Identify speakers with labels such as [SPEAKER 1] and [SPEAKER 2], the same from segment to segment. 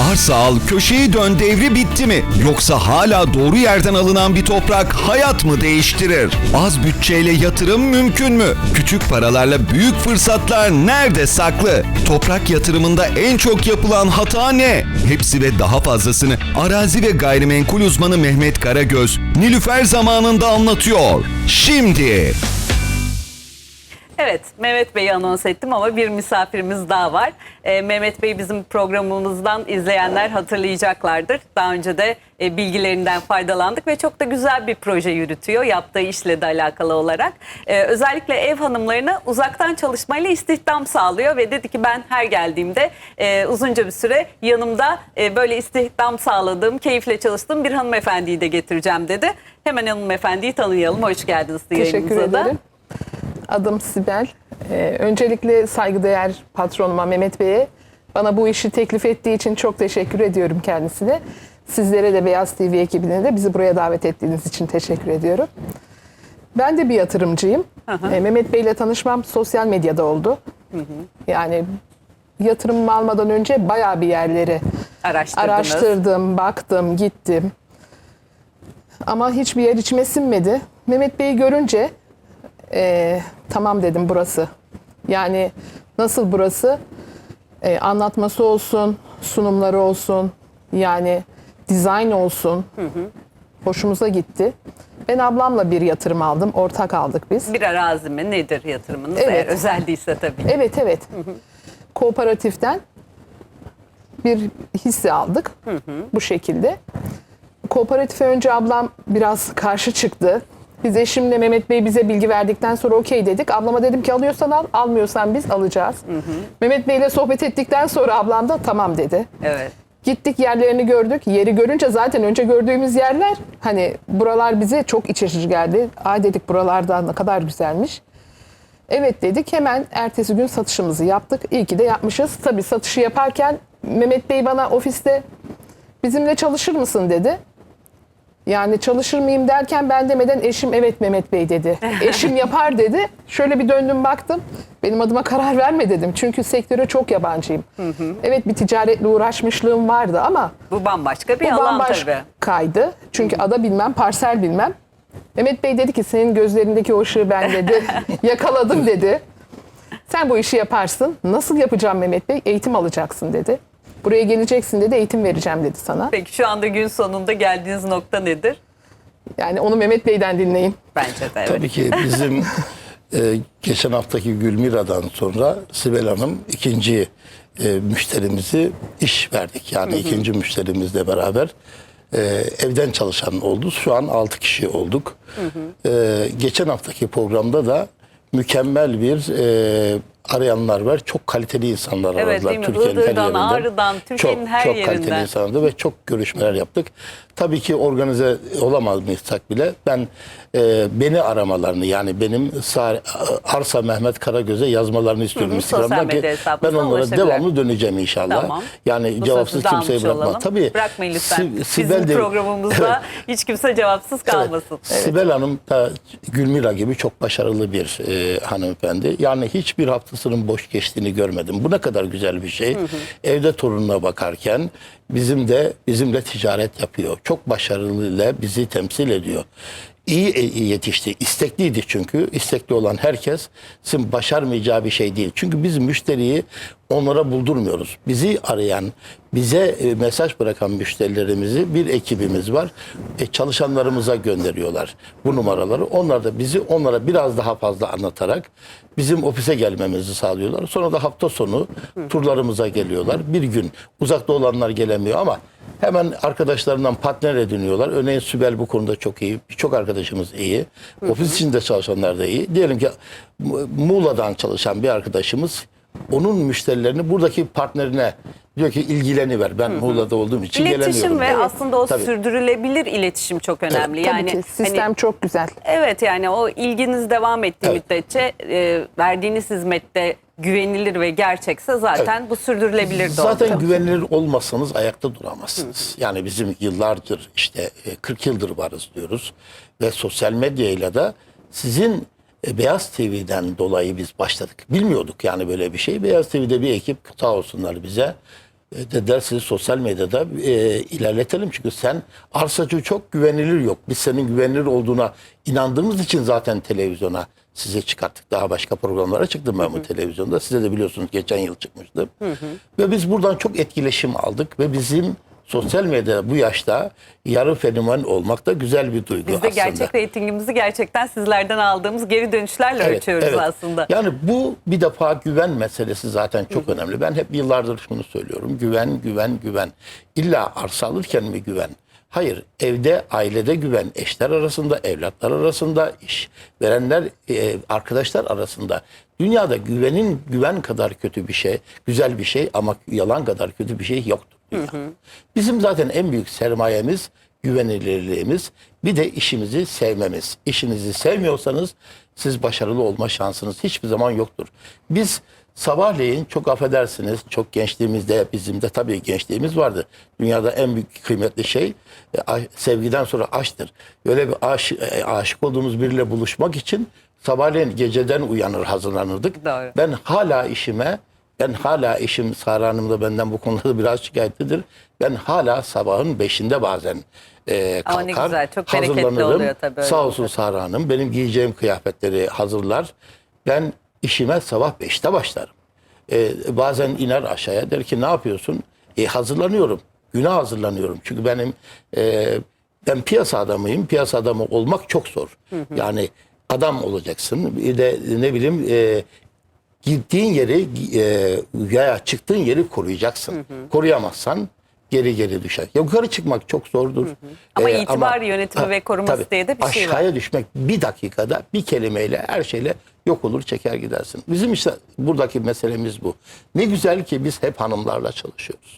[SPEAKER 1] Arsa al, köşeyi dön devri bitti mi? Yoksa hala doğru yerden alınan bir toprak hayat mı değiştirir? Az bütçeyle yatırım mümkün mü? Küçük paralarla büyük fırsatlar nerede saklı? Toprak yatırımında en çok yapılan hata ne? Hepsi ve daha fazlasını arazi ve gayrimenkul uzmanı Mehmet Karagöz, Nilüfer zamanında anlatıyor. Şimdi...
[SPEAKER 2] Evet, Mehmet Bey'i anons ettim ama bir misafirimiz daha var. Ee, Mehmet Bey bizim programımızdan izleyenler hatırlayacaklardır. Daha önce de e, bilgilerinden faydalandık ve çok da güzel bir proje yürütüyor yaptığı işle de alakalı olarak. Ee, özellikle ev hanımlarına uzaktan çalışmayla istihdam sağlıyor ve dedi ki ben her geldiğimde e, uzunca bir süre yanımda e, böyle istihdam sağladığım, keyifle çalıştığım bir hanımefendiyi de getireceğim dedi. Hemen hanımefendiyi tanıyalım. Hoş geldiniz
[SPEAKER 3] Teşekkür
[SPEAKER 2] yayınımıza da.
[SPEAKER 3] ederim. Adım Sibel. Ee, öncelikle saygıdeğer patronuma Mehmet Bey'e bana bu işi teklif ettiği için çok teşekkür ediyorum kendisine. Sizlere de Beyaz TV ekibine de bizi buraya davet ettiğiniz için teşekkür ediyorum. Ben de bir yatırımcıyım. Ee, Mehmet Bey ile tanışmam sosyal medyada oldu. Yani yatırımımı almadan önce bayağı bir yerleri. Araştırdım, baktım, gittim. Ama hiçbir yer içime sinmedi. Mehmet Bey'i görünce eee, tamam dedim burası. Yani nasıl burası? Eee, anlatması olsun, sunumları olsun, yani dizayn olsun. Hoşumuza gitti. Ben ablamla bir yatırım aldım. Ortak aldık biz.
[SPEAKER 2] Bir arazi mi nedir yatırımınız
[SPEAKER 3] Evet.
[SPEAKER 2] eğer özel değilse tabii.
[SPEAKER 3] Evet evet. Kooperatiften bir hisse aldık bu şekilde. Kooperatife önce ablam biraz karşı çıktı. Biz eşimle Mehmet Bey bize bilgi verdikten sonra okey dedik. Ablama dedim ki alıyorsan al, almıyorsan biz alacağız. Mehmet Bey ile sohbet ettikten sonra ablam da tamam dedi.
[SPEAKER 2] Evet.
[SPEAKER 3] Gittik yerlerini gördük. Yeri görünce zaten önce gördüğümüz yerler hani buralar bize çok iç açıcı geldi. Ay dedik buralarda ne kadar güzelmiş. Evet dedik hemen ertesi gün satışımızı yaptık. İyi ki de yapmışız. Tabii satışı yaparken Mehmet Bey bana ofiste bizimle çalışır mısın dedi. Yani çalışır mıyım derken ben demeden eşim evet Mehmet Bey dedi. Eşim yapar dedi. Şöyle bir döndüm baktım. Benim adıma karar verme dedim. Çünkü sektöre çok yabancıyım. Evet bir ticaretle uğraşmışlığım vardı ama
[SPEAKER 2] Bu bambaşka bir
[SPEAKER 3] bu
[SPEAKER 2] alan tabii.
[SPEAKER 3] bambaşkaydı. Çünkü ada bilmem, parsel bilmem. Mehmet Bey dedi ki senin gözlerindeki o ışığı ben dedi yakaladım dedi. Sen bu işi yaparsın. Nasıl yapacağım Mehmet Bey? Eğitim alacaksın dedi. Buraya geleceksin dedi, eğitim vereceğim dedi sana.
[SPEAKER 2] Peki şu anda gün sonunda geldiğiniz nokta nedir?
[SPEAKER 3] Yani onu Mehmet Bey'den dinleyin.
[SPEAKER 2] Bence de evet.
[SPEAKER 4] Tabii ki bizim e, geçen haftaki Gülmira'dan sonra Sibel Hanım ikinci e, müşterimizi iş verdik. Yani ikinci müşterimizle beraber e, evden çalışan oldu. Şu an 6 kişi olduk. E, geçen haftaki programda da mükemmel bir e, arayanlar var. Çok kaliteli insanlar
[SPEAKER 2] Evet,
[SPEAKER 4] aradılar. Türkiye'nin her yerinden.
[SPEAKER 2] Ağrı'dan, Türkiye'nin
[SPEAKER 4] çok,
[SPEAKER 2] her
[SPEAKER 4] çok
[SPEAKER 2] yerinden.
[SPEAKER 4] kaliteli insanlardı ve çok görüşmeler yaptık. Tabii ki organize olamazsak bile ben e, beni aramalarını yani benim Sa- Arsa Mehmet Karagöz'e yazmalarını istiyorum
[SPEAKER 2] Hı hı,
[SPEAKER 4] Instagram'dan ki ben onlara devamlı döneceğim inşallah.
[SPEAKER 2] Tamam.
[SPEAKER 4] Yani
[SPEAKER 2] Bu
[SPEAKER 4] cevapsız kimseyi
[SPEAKER 2] almış
[SPEAKER 4] bırakma.
[SPEAKER 2] olalım.
[SPEAKER 4] Tabii.
[SPEAKER 2] Bırakmayın lütfen.
[SPEAKER 4] Si-
[SPEAKER 2] Bizim
[SPEAKER 4] Sibel de-
[SPEAKER 2] programımızda hiç kimse cevapsız kalmasın.
[SPEAKER 4] Sibel Hanım da Gülmira gibi çok başarılı bir e, hanımefendi. Yani hiçbir haftasının boş geçtiğini görmedim. Bu ne kadar güzel bir şey. Evde torununa bakarken bizim de bizimle ticaret yapıyor. Çok başarılıyla bizi temsil ediyor. İyi e- yetişti. İstekliydi çünkü. İstekli olan herkes sizin başarmayacağı bir şey değil. Çünkü biz müşteriyi onlara buldurmuyoruz. Bizi arayan, bize e, mesaj bırakan müşterilerimizi bir ekibimiz var. E, çalışanlarımıza gönderiyorlar bu numaraları. Onlar da bizi onlara biraz daha fazla anlatarak bizim ofise gelmemizi sağlıyorlar. Sonra da hafta sonu turlarımıza geliyorlar. Bir gün uzakta olanlar gelemiyor ama hemen arkadaşlarından partner ediniyorlar. Örneğin Sübel bu konuda çok iyi. Birçok arkadaşımız iyi. Ofis içinde çalışanlar da iyi. Diyelim ki Mu- Muğla'dan çalışan bir arkadaşımız onun müşterilerini buradaki partnerine diyor ki ilgileni ver. Ben Muğla'da olduğum için
[SPEAKER 2] İletişim
[SPEAKER 4] gelemiyorum.
[SPEAKER 2] ve
[SPEAKER 4] Evet.
[SPEAKER 2] aslında o
[SPEAKER 4] Tabii.
[SPEAKER 2] sürdürülebilir iletişim çok önemli.
[SPEAKER 3] Tabii
[SPEAKER 2] yani
[SPEAKER 3] ki sistem
[SPEAKER 2] hani,
[SPEAKER 3] çok güzel.
[SPEAKER 2] evet yani o ilginiz devam ettiği
[SPEAKER 4] Evet.
[SPEAKER 2] müddetçe e, verdiğiniz hizmette güvenilir ve gerçekse zaten bu sürdürülebilir de
[SPEAKER 4] Zaten
[SPEAKER 2] olacak.
[SPEAKER 4] güvenilir olmazsanız ayakta duramazsınız. Yani bizim yıllardır işte e, 40 yıldır varız diyoruz ve sosyal medyayla da sizin e, Beyaz TV'den dolayı biz başladık. Bilmiyorduk yani böyle bir şey. Beyaz TV'de bir ekip sağ olsunlar bize e, dediler sizi sosyal medyada e, ilerletelim. Çünkü sen arsacı çok güvenilir yok. Biz senin güvenilir olduğuna inandığımız için zaten televizyona size çıkarttık. Daha başka programlara çıktım ben bu televizyonda. Size de biliyorsunuz geçen yıl çıkmıştım. Ve biz buradan çok etkileşim aldık ve bizim sosyal medyada bu yaşta yarı fenomen olmak da güzel bir duygu
[SPEAKER 2] Biz de
[SPEAKER 4] aslında.
[SPEAKER 2] gerçek reytingimizi gerçekten sizlerden aldığımız geri dönüşlerle ölçüyoruz aslında.
[SPEAKER 4] Yani bu bir defa güven meselesi zaten çok önemli. Ben hep yıllardır şunu söylüyorum. Güven, güven, güven. İlla arsa alırken mi güven? Hayır, evde, ailede güven, eşler arasında, evlatlar arasında, iş verenler, e, arkadaşlar arasında. Dünyada güvenin güven kadar kötü bir şey, güzel bir şey ama yalan kadar kötü bir şey yoktur. Dünyada. Bizim zaten en büyük sermayemiz güvenilirliğimiz, bir de işimizi sevmemiz. İşinizi sevmiyorsanız siz başarılı olma şansınız hiçbir zaman yoktur. Biz sabahleyin çok affedersiniz, çok gençliğimizde bizim de tabii gençliğimiz vardı. Dünyada en büyük kıymetli şey e, sevgiden sonra aşktır. Böyle bir aş, e, aşık olduğumuz biriyle buluşmak için sabahleyin geceden uyanır hazırlanırdık.
[SPEAKER 2] Doğru.
[SPEAKER 4] Ben hala işime, ben hala işim Sara Hanım da benden bu konuda biraz şikayetlidir. Ben hala sabahın beşinde bazen e,
[SPEAKER 2] Ama
[SPEAKER 4] kalkar,
[SPEAKER 2] ne güzel, çok bereketli
[SPEAKER 4] hazırlanırım.
[SPEAKER 2] oluyor tabii
[SPEAKER 4] Sağ olsun Sara Hanım benim giyeceğim kıyafetleri hazırlar. Ben işime sabah beşte başlarım. E, bazen iner aşağıya der ki ne yapıyorsun? E, hazırlanıyorum. Güne hazırlanıyorum. Çünkü benim e, ben piyasa adamıyım. Piyasa adamı olmak çok zor. Yani adam olacaksın. Bir de ne bileyim e, gittiğin yeri e, veya çıktığın yeri koruyacaksın. Koruyamazsan geri geri düşer. Yukarı çıkmak çok zordur.
[SPEAKER 2] Ama itibar yönetimi ve koruması
[SPEAKER 4] tabii,
[SPEAKER 2] diye de bir şey var.
[SPEAKER 4] Aşağıya düşmek bir dakikada bir kelimeyle her şeyle yok olur çeker gidersin. Bizim işte buradaki meselemiz bu. Ne güzel ki biz hep hanımlarla çalışıyoruz.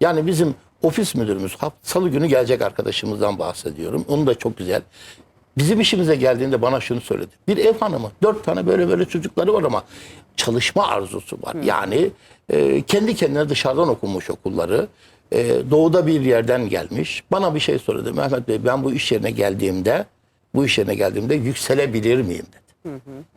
[SPEAKER 4] Yani bizim ofis müdürümüz salı günü gelecek arkadaşımızdan bahsediyorum. Onu da çok güzel. Bizim işimize geldiğinde bana şunu söyledi. Bir ev hanımı, dört tane böyle böyle çocukları var ama çalışma arzusu var. Yani e, kendi kendine dışarıdan okumuş okulları. e, doğuda bir yerden gelmiş. Bana bir şey söyledi. Mehmet Bey ben bu iş yerine geldiğimde, bu iş yerine geldiğimde yükselebilir miyim dedi.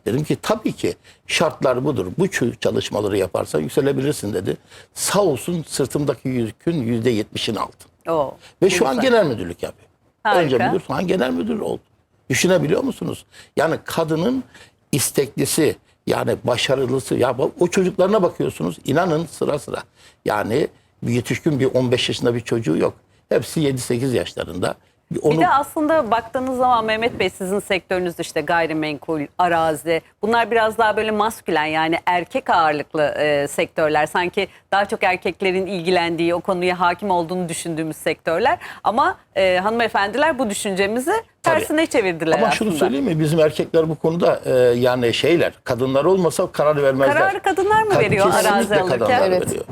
[SPEAKER 4] Dedim ki tabii ki şartlar budur. Bu çalışmaları yaparsan yükselebilirsin dedi. Sağ olsun sırtımdaki yükün yüzde yetmişini aldım.
[SPEAKER 2] Oo,
[SPEAKER 4] Ve şu an genel müdürlük yapıyor.
[SPEAKER 2] Harika.
[SPEAKER 4] Önce müdür sonra genel müdür oldu. Düşünebiliyor musunuz? Yani kadının isteklisi yani başarılısı ya o çocuklarına bakıyorsunuz inanın sıra sıra. Yani bir yetişkin bir 15 yaşında bir çocuğu yok. Hepsi 7-8 yaşlarında. Onu,
[SPEAKER 2] Bir de aslında baktığınız zaman Mehmet Bey sizin sektörünüz işte gayrimenkul, arazi bunlar biraz daha böyle maskülen yani erkek ağırlıklı e, sektörler. Sanki daha çok erkeklerin ilgilendiği o konuya hakim olduğunu düşündüğümüz sektörler. Ama e, hanımefendiler bu düşüncemizi
[SPEAKER 4] Tabii.
[SPEAKER 2] tersine çevirdiler
[SPEAKER 4] Ama
[SPEAKER 2] aslında.
[SPEAKER 4] şunu söyleyeyim mi? Bizim erkekler bu konuda e, yani şeyler, kadınlar olmasa karar vermezler.
[SPEAKER 2] Kararı kadınlar mı veriyor
[SPEAKER 4] kesinlikle
[SPEAKER 2] arazi alırken?
[SPEAKER 4] kadınlar
[SPEAKER 3] Evet.
[SPEAKER 4] veriyor.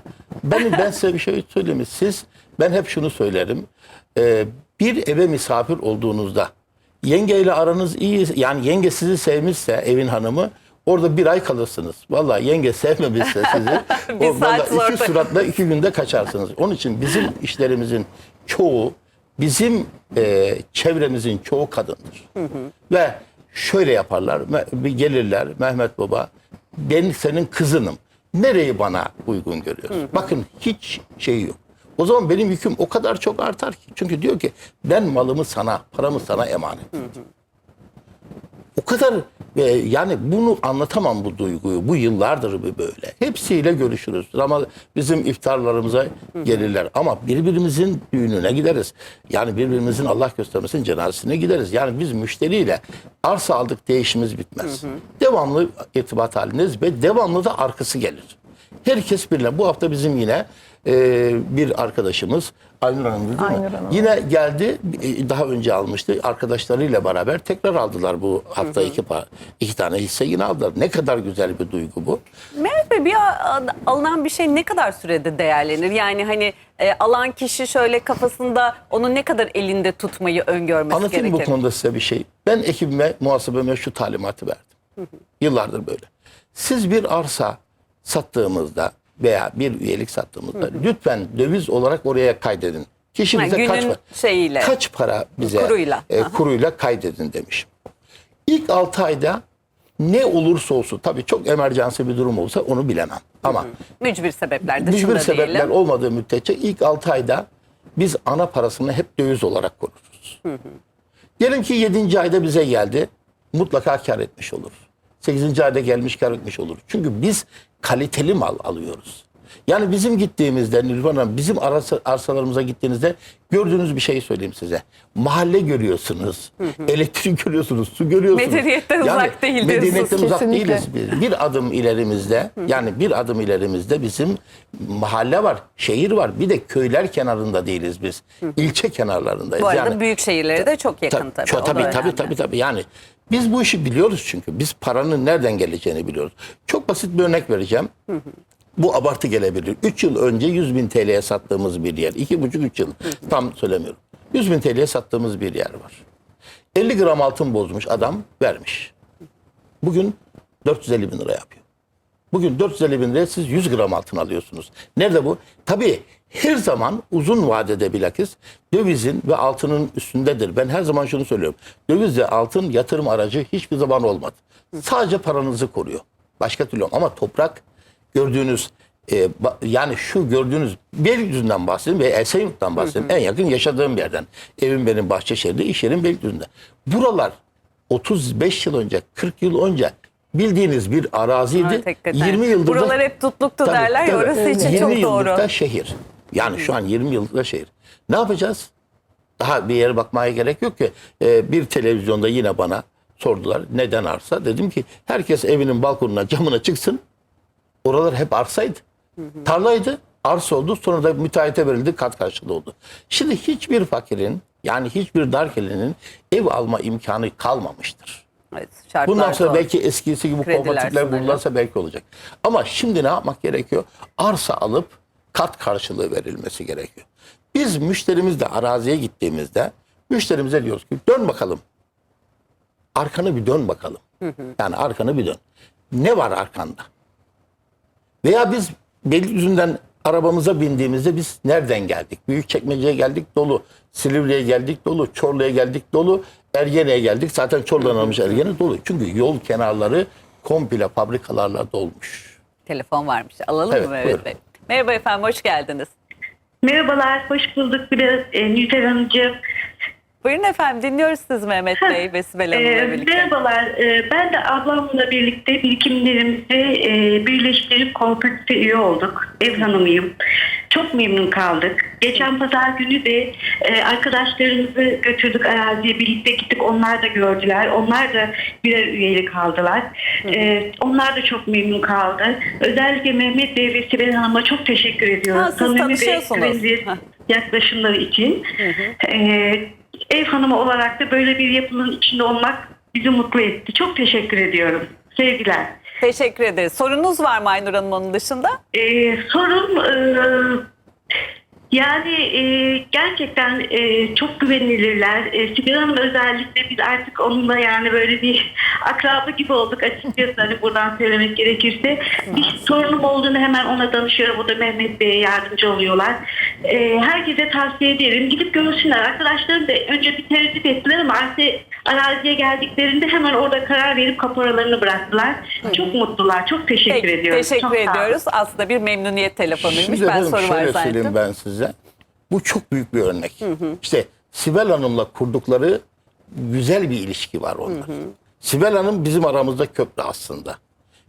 [SPEAKER 4] Ben, ben size bir şey söyleyeyim mi? Siz, ben hep şunu söylerim. E, bir eve misafir olduğunuzda yengeyle aranız iyi, yani yenge sizi sevmişse evin hanımı Orada bir ay kalırsınız. Vallahi yenge sevmemişse sizi o, vallahi iki suratla iki günde kaçarsınız. Onun için bizim işlerimizin çoğu bizim e, çevremizin çoğu kadındır. Ve şöyle yaparlar. Bir gelirler Mehmet Baba ben senin kızınım. Nereyi bana uygun görüyorsun? Bakın hiç şey yok. O zaman benim yüküm o kadar çok artar ki. Çünkü diyor ki ben malımı sana, paramı sana emanet. O kadar e, yani bunu anlatamam bu duyguyu. Bu yıllardır bu böyle. Hepsiyle görüşürüz. Ama bizim iftarlarımıza gelirler. Ama birbirimizin düğününe gideriz. Yani birbirimizin Allah göstermesin cenazesine gideriz. Yani biz müşteriyle arsa aldık değişimiz bitmez. Devamlı irtibat halindeyiz ve devamlı da arkası gelir. Herkes birine. Bu hafta bizim yine e, bir arkadaşımız Aynur Hanım değil mi?
[SPEAKER 3] Aynur Hanım.
[SPEAKER 4] Yine geldi e, daha önce almıştı arkadaşlarıyla beraber tekrar aldılar bu hafta iki, pa- iki tane hisse yine aldılar. Ne kadar güzel bir duygu bu.
[SPEAKER 2] Mehmet Bey bir a- alınan bir şey ne kadar sürede değerlenir? Yani hani e, alan kişi şöyle kafasında onu ne kadar elinde tutmayı öngörmesi
[SPEAKER 4] Anlatayım
[SPEAKER 2] gerekir?
[SPEAKER 4] bu konuda size bir şey. Ben ekibime, muhasebeme şu talimatı verdim. Yıllardır böyle. Siz bir arsa sattığımızda veya bir üyelik sattığımızda lütfen döviz olarak oraya kaydedin. Kişi
[SPEAKER 2] Ha,
[SPEAKER 4] bize kaç,
[SPEAKER 2] şeyiyle.
[SPEAKER 4] kaç para bize
[SPEAKER 2] Kuruyla.
[SPEAKER 4] e, kuruyla kaydedin demiş. İlk 6 ayda Ne olursa olsun tabii çok emerjansı bir durum olsa onu bilemem. Ama
[SPEAKER 2] Mücbir sebepler dışında
[SPEAKER 4] Mücbir sebepler
[SPEAKER 2] diyelim.
[SPEAKER 4] olmadığı müddetçe ilk 6 ayda biz ana parasını hep döviz olarak koruruz. Diyelim ki 7. ayda bize geldi. Mutlaka kar etmiş olur. 8. ayda gelmiş kar etmiş olur. Çünkü biz kaliteli mal alıyoruz. Yani bizim gittiğimizde Nilvan Hanım, bizim arsa, arsalarımıza gittiğinizde gördüğünüz bir şey söyleyeyim size. Mahalle görüyorsunuz, elektrik görüyorsunuz, su görüyorsunuz.
[SPEAKER 2] Medeniyetten uzak değil diyorsunuz.
[SPEAKER 4] Medeniyetten uzak
[SPEAKER 3] Kesinlikle.
[SPEAKER 4] değiliz biz. Bir adım ilerimizde yani bir adım ilerimizde bizim mahalle var, şehir var. Bir de köyler kenarında değiliz biz. İlçe kenarlarındayız.
[SPEAKER 2] Bu arada
[SPEAKER 4] yani,
[SPEAKER 2] büyük şehirlere de çok yakın tabii. O da
[SPEAKER 4] tabii, tabii,
[SPEAKER 2] önemli.
[SPEAKER 4] tabii, tabii. Yani biz bu işi biliyoruz çünkü. Biz paranın nereden geleceğini biliyoruz. Çok basit bir örnek vereceğim. Bu abartı gelebilir. 3 yıl önce 100 bin TL'ye sattığımız bir yer. 2,5-3 yıl. Tam söylemiyorum. 100 bin TL'ye sattığımız bir yer var. 50 gram altın bozmuş adam vermiş. Bugün 450 bin lira yapıyor. Bugün 450 bin liraya siz 100 gram altın alıyorsunuz. Nerede bu? Tabii her zaman uzun vadede bilakis dövizin ve altının üstündedir. Ben her zaman şunu söylüyorum. Döviz ve altın yatırım aracı hiçbir zaman olmadı. Sadece paranızı koruyor. Başka türlü olmaz. Ama toprak gördüğünüz e, yani şu gördüğünüz Beylikdüzü'nden bahsedeyim ve Esenyurt'tan bahsedeyim. En yakın yaşadığım yerden. Evim benim Bahçeşehir'de, iş yerim Beylikdüzü'nde. Buralar 35 yıl önce, 40 yıl önce bildiğiniz bir araziydi.
[SPEAKER 2] Evet, hakikaten.
[SPEAKER 4] 20 yıldır
[SPEAKER 2] Buralar hep tutluktu
[SPEAKER 4] Tabii,
[SPEAKER 2] derler ya
[SPEAKER 4] tabii.
[SPEAKER 2] orası için
[SPEAKER 4] 20
[SPEAKER 2] çok doğru.
[SPEAKER 4] da şehir. Yani şu an 20 yıllık da şehir. Ne yapacağız? Daha bir yere bakmaya gerek yok ki. Ee, bir televizyonda yine bana sordular neden arsa. Dedim ki herkes evinin balkonuna camına çıksın. Oralar hep arsaydı. Tarlaydı. Arsa oldu. Sonra da müteahhite verildi. Kat karşılığı oldu. Şimdi hiçbir fakirin yani hiçbir darkelenin ev alma imkanı kalmamıştır.
[SPEAKER 2] Evet,
[SPEAKER 4] Bundan sonra
[SPEAKER 2] zor.
[SPEAKER 4] belki eskisi gibi kooperatifler bulurlarsa belki olacak. Ama şimdi ne yapmak gerekiyor? Arsa alıp kat karşılığı verilmesi gerekiyor. Biz müşterimizle araziye gittiğimizde müşterimize diyoruz ki dön bakalım. Arkanı bir dön bakalım. Yani arkanı bir dön. Ne var arkanda? Veya biz Beylikdüzü'nden arabamıza bindiğimizde biz nereden geldik? Büyükçekmece'ye geldik dolu. Silivri'ye geldik dolu. Çorlu'ya geldik dolu. Ergene'ye geldik. Zaten Çorlu'dan almış Ergene dolu. Çünkü yol kenarları komple fabrikalarla dolmuş.
[SPEAKER 2] Telefon varmış. Alalım
[SPEAKER 4] Evet,
[SPEAKER 2] mı Mehmet. Bey? Merhaba efendim, hoş geldiniz.
[SPEAKER 5] Merhabalar, hoş bulduk biraz e, Nilüfer Hanımcığım.
[SPEAKER 2] Buyurun efendim, dinliyoruz siz Mehmet Bey ve Sibel Hanım'la
[SPEAKER 5] E,
[SPEAKER 2] birlikte.
[SPEAKER 5] merhabalar, e, ben de ablamla birlikte birikimlerimizi e, birleştirip kooperatife üye olduk. Ev hanımıyım. Çok memnun kaldık. Geçen pazar günü de arkadaşlarımızı götürdük araziye birlikte gittik. Onlar da gördüler. Onlar da birer üyelik aldılar. Onlar da çok memnun kaldı. Özellikle Mehmet Bey ve Sibel Hanım'a çok teşekkür ediyoruz.
[SPEAKER 2] Ha, siz
[SPEAKER 5] Samimi
[SPEAKER 2] tanışıyorsunuz.
[SPEAKER 5] yaklaşımları için. Ee, ev hanımı olarak da böyle bir yapının içinde olmak bizi mutlu etti. Çok teşekkür ediyorum. Sevgiler.
[SPEAKER 2] Teşekkür ederiz. Sorunuz var mı Aynur Hanım onun dışında?
[SPEAKER 5] Ee, sorum e, yani e, gerçekten e, çok güvenilirler. E, Sibel Hanım özellikle biz artık onunla yani böyle bir akraba gibi olduk açıkçası hani buradan söylemek gerekirse. Bir sorunum olduğunu hemen ona danışıyorum. O da Mehmet Bey'e yardımcı oluyorlar. E, herkese tavsiye ederim. Gidip görsünler. Arkadaşlarım da önce bir tereddüt ettiler ama artık araziye geldiklerinde hemen orada karar verip kaporalarını bıraktılar. Çok mutlular. Çok teşekkür
[SPEAKER 2] Peki,
[SPEAKER 5] ediyorum.
[SPEAKER 2] teşekkür
[SPEAKER 5] Çok
[SPEAKER 2] ediyoruz. Aslında bir memnuniyet telefonuymuş.
[SPEAKER 4] Şimdi
[SPEAKER 2] ben
[SPEAKER 4] efendim
[SPEAKER 2] soru var
[SPEAKER 4] şöyle
[SPEAKER 2] zannettim.
[SPEAKER 4] söyleyeyim ben size. Bu çok büyük bir örnek. İşte Sibel Hanım'la kurdukları güzel bir ilişki var onların. Sibel Hanım bizim aramızda köprü aslında.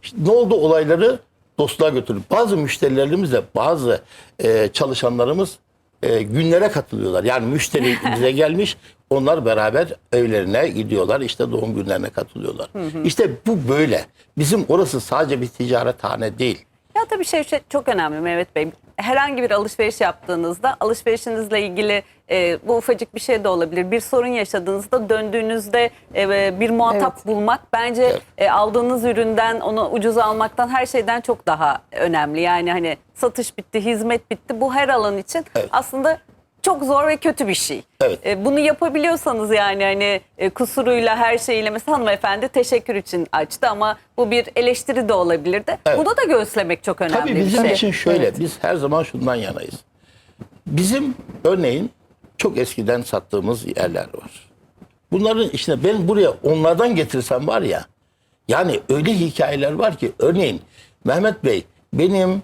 [SPEAKER 4] İşte ne oldu olayları dostluğa götürdü. Bazı müşterilerimizle bazı e, çalışanlarımız e, günlere katılıyorlar. Yani müşteri bize gelmiş onlar beraber evlerine gidiyorlar işte doğum günlerine katılıyorlar. İşte bu böyle. Bizim orası sadece bir ticarethane değil.
[SPEAKER 2] Ya tabii şey, şey çok önemli Mehmet Bey. Herhangi bir alışveriş yaptığınızda alışverişinizle ilgili e, bu ufacık bir şey de olabilir. Bir sorun yaşadığınızda döndüğünüzde e, bir muhatap
[SPEAKER 3] Evet.
[SPEAKER 2] bulmak bence e, aldığınız üründen onu ucuz almaktan her şeyden çok daha önemli. Yani hani satış bitti, hizmet bitti. Bu her alan için
[SPEAKER 4] Evet.
[SPEAKER 2] aslında çok zor ve kötü bir şey.
[SPEAKER 4] Evet.
[SPEAKER 2] E, bunu yapabiliyorsanız yani hani e, kusuruyla her şeyiyle mesela hanımefendi teşekkür için açtı ama bu bir eleştiri de olabilirdi.
[SPEAKER 4] Evet.
[SPEAKER 2] Bunu da göğüslemek çok önemli
[SPEAKER 4] Tabii
[SPEAKER 2] bir
[SPEAKER 4] bizim
[SPEAKER 2] şey.
[SPEAKER 4] için şöyle, biz her zaman şundan yanayız. Bizim örneğin çok eskiden sattığımız yerler var. Bunların içine ben buraya onlardan getirsem var ya, Yani öyle hikayeler var ki örneğin Mehmet Bey benim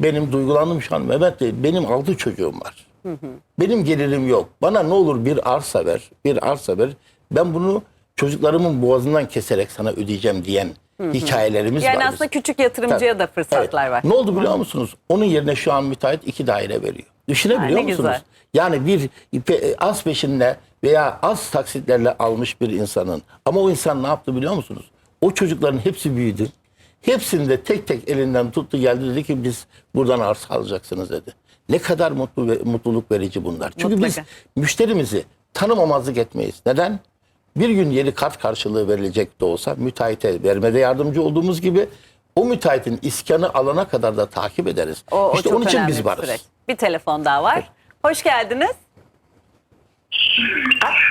[SPEAKER 4] benim duygulandım şu an Mehmet Bey benim altı çocuğum var. Benim gelirim yok. Bana ne olur bir arsa ver, bir arsa ver. Ben bunu çocuklarımın boğazından keserek sana ödeyeceğim diyen hikayelerimiz var.
[SPEAKER 2] Yani
[SPEAKER 4] bizim.
[SPEAKER 2] aslında küçük yatırımcıya
[SPEAKER 4] Tabii.
[SPEAKER 2] da fırsatlar
[SPEAKER 4] Evet.
[SPEAKER 2] var.
[SPEAKER 4] Ne oldu biliyor musunuz? Onun yerine şu an müteahhit iki daire veriyor. Düşünebiliyor
[SPEAKER 2] Ha,
[SPEAKER 4] musunuz?
[SPEAKER 2] güzel.
[SPEAKER 4] Yani bir az peşinde veya az taksitlerle almış bir insanın ama o insan ne yaptı biliyor musunuz? O çocukların hepsi büyüdü. Hepsini de tek tek elinden tuttu geldi dedi ki biz buradan arsa alacaksınız dedi. Ne kadar mutlu ve mutluluk verici bunlar. Çünkü biz
[SPEAKER 2] Mutlaka.
[SPEAKER 4] müşterimizi tanımamazlık etmeyiz. Neden? Bir gün yeri kat karşılığı verilecek de olsa müteahhite vermede yardımcı olduğumuz gibi o müteahhitin iskanı alana kadar da takip ederiz.
[SPEAKER 2] O, o
[SPEAKER 4] işte
[SPEAKER 2] çok
[SPEAKER 4] onun için biz
[SPEAKER 2] bir
[SPEAKER 4] varız.
[SPEAKER 2] süreç. Bir telefon daha var. Hoş geldiniz.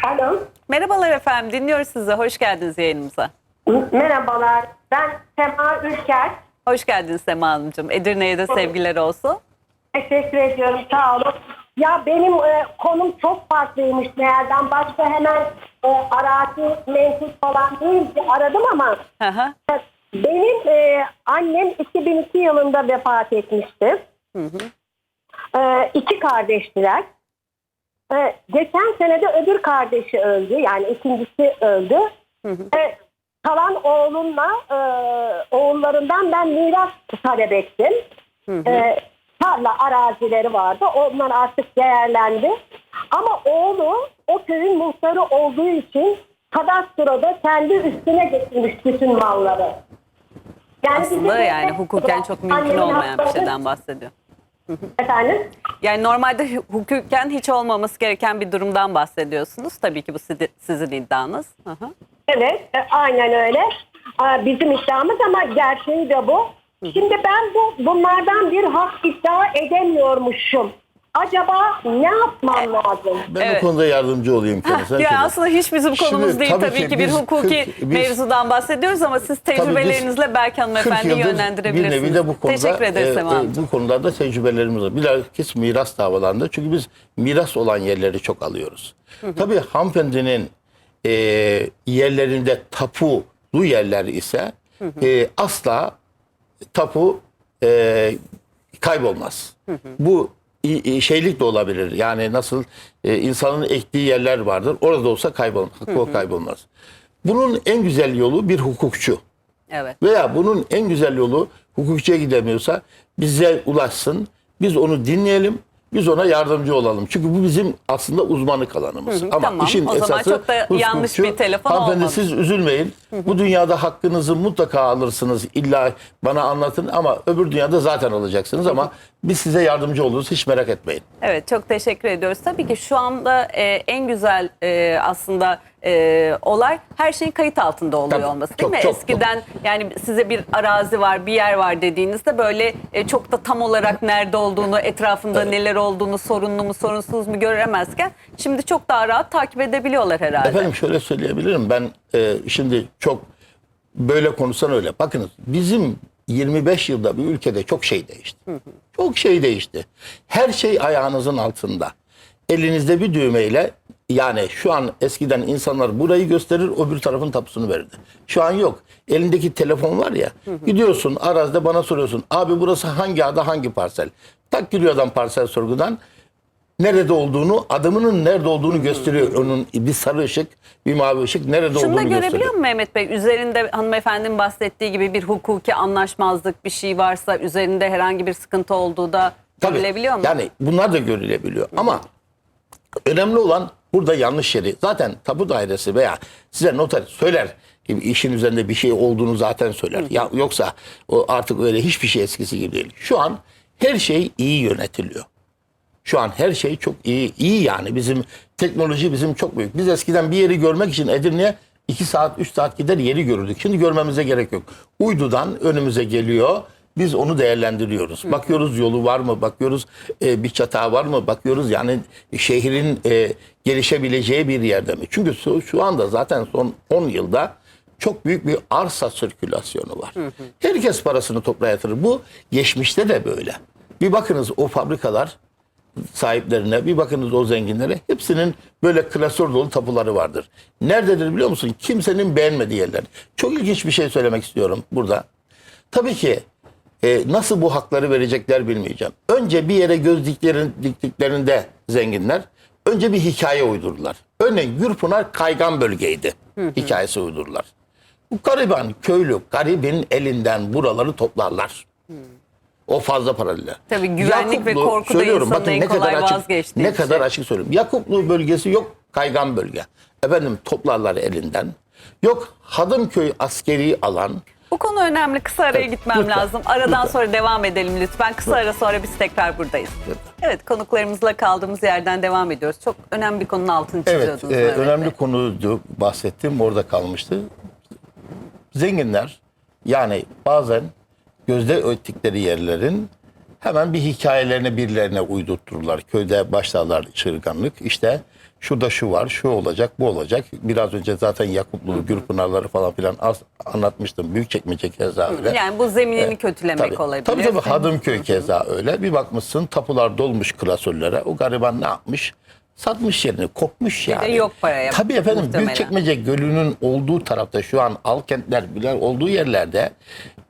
[SPEAKER 6] Alo.
[SPEAKER 2] Merhabalar efendim dinliyoruz sizi. Hoş geldiniz yayınımıza.
[SPEAKER 6] Merhabalar. Ben Sema Ülker.
[SPEAKER 2] Hoş geldiniz Sema Hanımcığım. Edirne'ye de sevgiler olsun.
[SPEAKER 6] Teşekkür ediyorum. Sağ olun. Ya benim e, konum çok farklıymış meğerden. Başta hemen e, arazi mensup falan deyince aradım ama
[SPEAKER 2] Hı hı.
[SPEAKER 6] benim e, annem 2002 yılında vefat etmişti. E, iki kardeştiler. E, geçen sene de öbür kardeşi öldü. Yani ikincisi öldü. E, kalan oğlumla e, oğullarından ben miras talep ettim. E, tarla arazileri vardı. Onlar artık değerlendi. Ama oğlu o köyün muhtarı olduğu için kadastroda kendi üstüne getirmiş bütün malları. Yani
[SPEAKER 2] Aslında
[SPEAKER 6] bizim-
[SPEAKER 2] yani hukuken çok mümkün olmayan bir şeyden bahsediyor.
[SPEAKER 6] Efendim?
[SPEAKER 2] Yani normalde hukuken hiç olmaması gereken bir durumdan bahsediyorsunuz. Tabii ki bu sizi- sizin iddianız. Hı hı.
[SPEAKER 6] Evet, e, aynen öyle. Bizim iddiamız ama gerçeği de bu. Şimdi ben bu bunlardan bir hak iddia edemiyormuşum. Acaba ne yapmam lazım?
[SPEAKER 4] Ben
[SPEAKER 2] Evet.
[SPEAKER 4] o konuda yardımcı olayım kendisine.
[SPEAKER 2] Ya
[SPEAKER 4] Şöyle.
[SPEAKER 2] aslında hiç bizim
[SPEAKER 4] Şimdi
[SPEAKER 2] konumuz değil
[SPEAKER 4] tabii
[SPEAKER 2] tabii,
[SPEAKER 4] ki
[SPEAKER 2] ki, bir
[SPEAKER 4] biz
[SPEAKER 2] hukuki
[SPEAKER 4] 40 biz-
[SPEAKER 2] mevzudan bahsediyoruz ama siz
[SPEAKER 4] biz
[SPEAKER 2] tecrübelerinizle belki
[SPEAKER 4] 40
[SPEAKER 2] hanımefendiyi
[SPEAKER 4] yıldır
[SPEAKER 2] yönlendirebilirsiniz.
[SPEAKER 4] Bir nevi de bu konuda,
[SPEAKER 2] Teşekkür ederiz
[SPEAKER 4] e,
[SPEAKER 2] Sema
[SPEAKER 4] e, bu konularda tecrübelerimiz var. Bilakis miras davalarında çünkü biz miras olan yerleri çok alıyoruz. Tabii hanımefendinin e, yerlerinde tapulu yerler ise e, asla tapu e, kaybolmaz. Bu i- i- şeylik de olabilir. Yani nasıl e, insanın ektiği yerler vardır. Orada olsa kaybol, hakkı kaybolmaz. Bunun en güzel yolu bir hukukçu.
[SPEAKER 2] Evet.
[SPEAKER 4] Veya bunun en güzel yolu hukukçuya gidemiyorsa bize ulaşsın. Biz onu dinleyelim. Biz ona yardımcı olalım. Çünkü bu bizim aslında uzmanlık alanımız. Ama
[SPEAKER 2] tamam.
[SPEAKER 4] işin
[SPEAKER 2] O zaman
[SPEAKER 4] esası
[SPEAKER 2] çok da yanlış bir telefon
[SPEAKER 4] Hanımefendi
[SPEAKER 2] olmadı.
[SPEAKER 4] siz üzülmeyin. Bu dünyada hakkınızı mutlaka alırsınız. İlla bana anlatın ama öbür dünyada zaten alacaksınız ama biz size yardımcı oluruz. Hiç merak etmeyin.
[SPEAKER 2] Evet çok teşekkür ediyoruz. Tabii ki şu anda e, en güzel e, aslında e, olay her şeyin kayıt altında oluyor
[SPEAKER 4] Tabii,
[SPEAKER 2] olması değil
[SPEAKER 4] çok,
[SPEAKER 2] mi?
[SPEAKER 4] çok,
[SPEAKER 2] Eskiden yani size bir arazi var, bir yer var dediğinizde böyle e, çok da tam olarak nerede olduğunu, etrafında
[SPEAKER 4] Evet.
[SPEAKER 2] neler olduğunu, sorunlu mu, sorunsuz mu göremezken şimdi çok daha rahat takip edebiliyorlar herhalde.
[SPEAKER 4] Efendim şöyle söyleyebilirim. Ben e, şimdi çok böyle konuşsan öyle. Bakınız bizim 25 yılda bir ülkede çok şey değişti. Çok şey değişti. Her şey ayağınızın altında. Elinizde bir düğmeyle yani şu an eskiden insanlar burayı gösterir öbür tarafın tapusunu verirdi. Şu an yok. Elindeki telefon var ya gidiyorsun arazide bana soruyorsun. Abi burası hangi ada hangi parsel? Tak giriyor adam parsel sorgudan nerede olduğunu, adamının nerede olduğunu gösteriyor. Onun bir sarı ışık, bir mavi ışık nerede
[SPEAKER 2] Şunu da
[SPEAKER 4] olduğunu
[SPEAKER 2] görebiliyor
[SPEAKER 4] gösteriyor.
[SPEAKER 2] mu Mehmet Bey? Üzerinde hanımefendinin bahsettiği gibi bir hukuki anlaşmazlık bir şey varsa üzerinde herhangi bir sıkıntı olduğu da
[SPEAKER 4] Tabii.
[SPEAKER 2] görülebiliyor mu?
[SPEAKER 4] Yani bunlar da görülebiliyor. Ama önemli olan burada yanlış yeri. Zaten tapu dairesi veya size noter söyler gibi işin üzerinde bir şey olduğunu zaten söyler. Ya yoksa o artık öyle hiçbir şey eskisi gibi değil. Şu an her şey iyi yönetiliyor. Şu an her şey çok iyi. iyi yani bizim teknoloji bizim çok büyük. Biz eskiden bir yeri görmek için Edirne'ye 2 saat 3 saat gider yeri görürdük. Şimdi görmemize gerek yok. Uydudan önümüze geliyor. Biz onu değerlendiriyoruz. Bakıyoruz yolu var mı? Bakıyoruz e, bir çatağı var mı? Bakıyoruz yani şehrin e, gelişebileceği bir yerde mi? Çünkü şu, şu anda zaten son 10 yılda çok büyük bir arsa sirkülasyonu var. Herkes parasını toplaya yatırır. Bu geçmişte de böyle. Bir bakınız o fabrikalar sahiplerine bir bakınız o zenginlere hepsinin böyle klasör dolu tapuları vardır. Nerededir biliyor musun? Kimsenin beğenmediği yerler. Çok ilginç bir şey söylemek istiyorum burada. Tabii ki e, nasıl bu hakları verecekler bilmeyeceğim. Önce bir yere göz diklerin, diktiklerinde zenginler önce bir hikaye uydurdular. Örneğin Gürpınar kaygan bölgeydi. Hikayesi uydurdular. Bu gariban köylü garibin elinden buraları toplarlar. O fazla parayla.
[SPEAKER 2] Tabii güvenlik ve
[SPEAKER 4] Yakuplu-
[SPEAKER 2] korku da insanın
[SPEAKER 4] bakın
[SPEAKER 2] en
[SPEAKER 4] ne kadar
[SPEAKER 2] kolay
[SPEAKER 4] açık-
[SPEAKER 2] vazgeçtiği
[SPEAKER 4] Ne kadar
[SPEAKER 2] şey.
[SPEAKER 4] açık söylüyorum. Yakuplu bölgesi yok kaygan bölge. Efendim toplarlar elinden. Yok Hadımköy askeri alan.
[SPEAKER 2] Bu konu önemli. Kısa araya
[SPEAKER 4] Tabii,
[SPEAKER 2] gitmem
[SPEAKER 4] lütfen,
[SPEAKER 2] lazım. Aradan
[SPEAKER 4] lütfen.
[SPEAKER 2] sonra devam edelim lütfen. Kısa ara sonra biz tekrar buradayız.
[SPEAKER 4] Lütfen.
[SPEAKER 2] Evet konuklarımızla kaldığımız yerden devam ediyoruz. Çok önemli bir konunun altını
[SPEAKER 4] Evet,
[SPEAKER 2] çiziyordunuz.
[SPEAKER 4] e,
[SPEAKER 2] Mehmet
[SPEAKER 4] önemli konuydu bahsettim orada kalmıştı. Zenginler yani bazen gözde öttikleri yerlerin hemen bir hikayelerini birilerine uydurturlar. Köyde başlarlar çırganlık. İşte şurada şu var, şu olacak, bu olacak. Biraz önce zaten Yakuplu, Gürpınarları falan filan az anlatmıştım. Büyükçekmece keza öyle.
[SPEAKER 2] Yani bu zeminini
[SPEAKER 4] Evet,
[SPEAKER 2] kötülemek
[SPEAKER 4] Tabii,
[SPEAKER 2] olabilir.
[SPEAKER 4] tabii tabii Hadımköy keza öyle. Bir bakmışsın tapular dolmuş klasörlere. O gariban ne yapmış? Satmış yerini, kopmuş yani.
[SPEAKER 2] yok paraya
[SPEAKER 4] Tabii efendim
[SPEAKER 2] muhtemelen.
[SPEAKER 4] Büyükçekmece Gölü'nün olduğu tarafta şu an Alkentler bilen olduğu yerlerde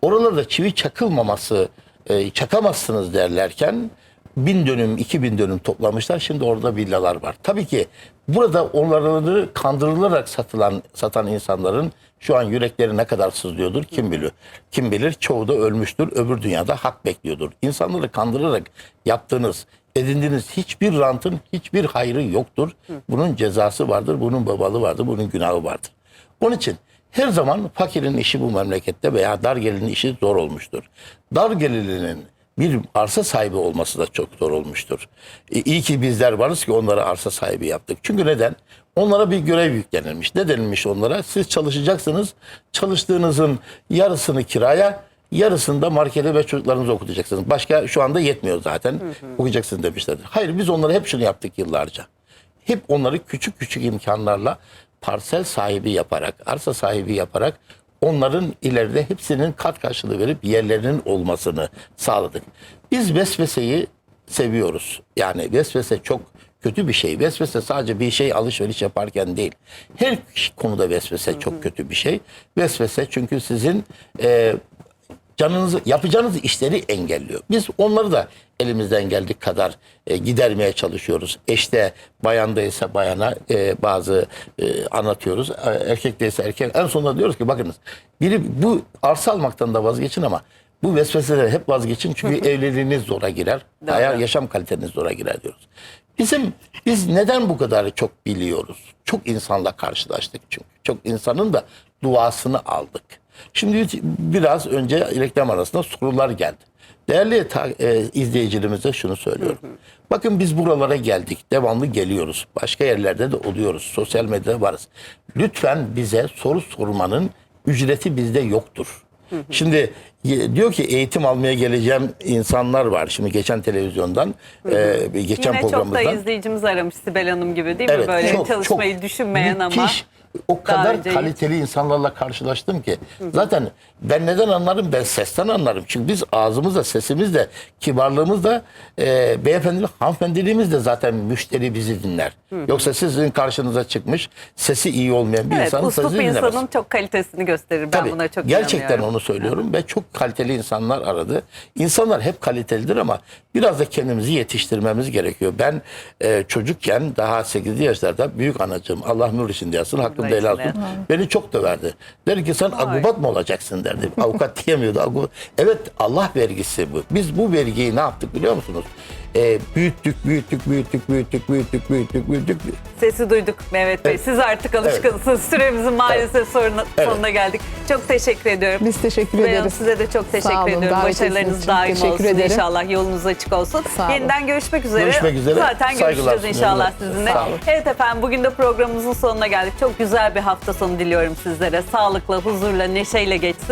[SPEAKER 4] oralarda çivi çakılmaması, e, çakamazsınız derlerken bin dönüm, iki bin dönüm toplamışlar. Şimdi orada villalar var. Tabii ki burada onları kandırılarak satılan satan insanların şu an yürekleri ne kadar sızlıyordur kim bilir. Kim bilir çoğu da ölmüştür. Öbür dünyada hak bekliyordur. İnsanları kandırarak yaptığınız, edindiğiniz hiçbir rantın hiçbir hayrı yoktur. Bunun cezası vardır, bunun babalı vardır, bunun günahı vardır. Onun için her zaman fakirin işi bu memlekette veya dar gelirinin işi zor olmuştur. Dar gelirlinin bir arsa sahibi olması da çok zor olmuştur. E, iyi ki bizler varız ki onlara arsa sahibi yaptık. Çünkü neden? Onlara bir görev yüklenilmiş. Ne denilmiş onlara? Siz çalışacaksınız. Çalıştığınızın yarısını kiraya, yarısını da markete ve çocuklarınızı okutacaksınız. Başka şu anda yetmiyor zaten. Okuyacaksınız demişlerdi. Hayır biz onlara hep şunu yaptık yıllarca. Hep onları küçük küçük imkanlarla parsel sahibi yaparak, arsa sahibi yaparak onların ileride hepsinin kat karşılığı verip yerlerinin olmasını sağladık. Biz vesveseyi seviyoruz. Yani vesvese çok kötü bir şey. Vesvese sadece bir şey alışveriş yaparken değil. Her konuda vesvese çok kötü bir şey. Vesvese çünkü sizin e, canınızı yapacağınız işleri engelliyor. Biz onları da elimizden geldik kadar e, gidermeye çalışıyoruz. Eşte bayandaysa bayana e, bazı e, anlatıyoruz. E, erkekteyse erkek. En sonunda diyoruz ki bakınız biri bu arsa almaktan da vazgeçin ama bu vesveseleri hep vazgeçin çünkü evliliğiniz zora girer. Hayal yaşam kaliteniz zora girer diyoruz. Bizim biz neden bu kadar çok biliyoruz? Çok insanla karşılaştık çünkü. Çok insanın da duasını aldık. Şimdi biraz önce reklam arasında sorular geldi. Değerli ta- e, izleyicilerimize şunu söylüyorum. Bakın biz buralara geldik. Devamlı geliyoruz. Başka yerlerde de oluyoruz. Sosyal medyada varız. Lütfen bize soru sormanın ücreti bizde yoktur. Şimdi ye- diyor ki eğitim almaya geleceğim insanlar var. Şimdi geçen televizyondan, e, geçen
[SPEAKER 2] Yine çok da
[SPEAKER 4] programımızdan.
[SPEAKER 2] izleyicimiz aramış Sibel Hanım gibi değil mi? Böyle çalışmayı düşünmeyen ama.
[SPEAKER 4] O
[SPEAKER 2] daha
[SPEAKER 4] kadar
[SPEAKER 2] önce-
[SPEAKER 4] kaliteli insanlarla karşılaştım ki. Zaten ben neden anlarım? Ben sesten anlarım. Çünkü biz ağzımızla, sesimizle, kibarlığımızla, e, beyefendilik, hanımefendiliğimizle zaten müşteri bizi dinler. Yoksa sizin karşınıza çıkmış, sesi iyi olmayan bir
[SPEAKER 2] Evet,
[SPEAKER 4] insanın sesi dinlemez.
[SPEAKER 2] insanın çok kalitesini gösterir. Ben
[SPEAKER 4] Tabii,
[SPEAKER 2] buna çok
[SPEAKER 4] gerçekten
[SPEAKER 2] inanıyorum.
[SPEAKER 4] onu söylüyorum ve çok kaliteli insanlar aradı. İnsanlar hep kalitelidir ama biraz da kendimizi yetiştirmemiz gerekiyor. Ben e, çocukken daha 8 yaşlarda büyük anacığım Allah nur içinde yatsın hakkında
[SPEAKER 2] içinde
[SPEAKER 4] olsun. Beni çok döverdi. Der ki sen agubat mı olacaksın derdi. Avukat diyemiyordu. Evet Allah vergisi bu. Biz bu vergiyi ne yaptık biliyor musunuz? E, büyüttük, büyüttük, büyüttük, büyüttük, büyüttük, büyüttük, büyüttük.
[SPEAKER 2] Sesi duyduk Mehmet Bey.
[SPEAKER 4] Evet.
[SPEAKER 2] Siz artık alışkınsınız. Süremizin maalesef sonuna,
[SPEAKER 4] Evet.
[SPEAKER 2] sonuna geldik. Çok teşekkür ediyorum.
[SPEAKER 3] Biz teşekkür
[SPEAKER 2] Sibel Hanım,
[SPEAKER 3] ederiz.
[SPEAKER 2] size de çok teşekkür
[SPEAKER 3] olun,
[SPEAKER 2] ediyorum. Başarılarınız daim
[SPEAKER 3] teşekkür
[SPEAKER 2] olsun
[SPEAKER 3] ederim.
[SPEAKER 2] inşallah. Yolunuz açık olsun.
[SPEAKER 3] Sağ olun.
[SPEAKER 2] Yeniden görüşmek üzere.
[SPEAKER 4] Görüşmek üzere.
[SPEAKER 2] Zaten
[SPEAKER 4] Saygılar
[SPEAKER 2] görüşeceğiz inşallah
[SPEAKER 4] sunuyorum.
[SPEAKER 2] sizinle. Evet efendim bugün de programımızın sonuna geldik. Çok güzel bir hafta sonu diliyorum sizlere. Sağlıkla, huzurla, neşeyle geçsin.